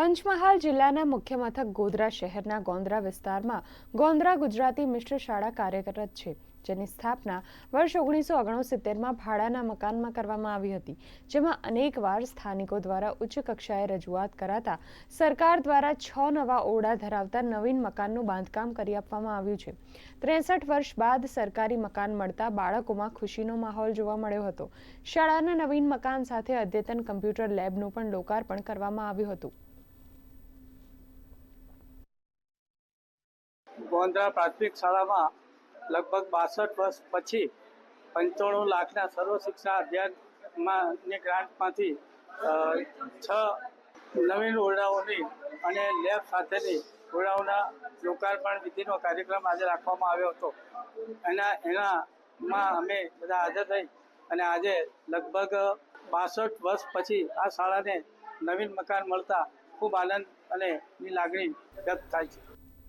પંચમહાલ જિલ્લાના મુખ્ય મથક ગોધરા શહેરના ગોંદરા વિસ્તારમાં ગોંદરા ગુજરાતી મિશ્ર શાળા કાર્યરત છે, જેની સ્થાપના વર્ષ ઓગણીસો ઓગણસિત્તેરમાં ભાડાના મકાનમાં કરવામાં આવી હતી, જેમાં અનેકવાર સ્થાનિકો દ્વારા ઉચ્ચ કક્ષાએ રજૂઆત કરાતા સરકાર દ્વારા છ નવા ઓરડા ધરાવતા નવીન મકાનનું બાંધકામ કરી આપવામાં આવ્યું છે. ત્રેસઠ વર્ષ બાદ સરકારી મકાન મળતા બાળકોમાં ખુશીનો માહોલ જોવા મળ્યો હતો. શાળાના નવીન મકાન સાથે અદ્યતન કમ્પ્યુટર લેબનું પણ લોકાર્પણ કરવામાં આવ્યું હતું. ગોંધરા પ્રાથમિક શાળામાં લગભગ બાસઠ વર્ષ પછી પંચાણું લાખના સર્વ શિક્ષા અભિયાનમાં ગ્રાન્ટમાંથી છ નવીન ઓરડાઓની અને લેબ સાથેની ઓરડાઓના લોકાર્પણ વિધિનો કાર્યક્રમ આજે રાખવામાં આવ્યો હતો. એના, એનામાં અમે બધા હાજર થઈ અને આજે લગભગ બાસઠ વર્ષ પછી આ શાળાને નવીન મકાન મળતા ખૂબ આનંદ અને લાગણી વ્યક્ત થાય છે.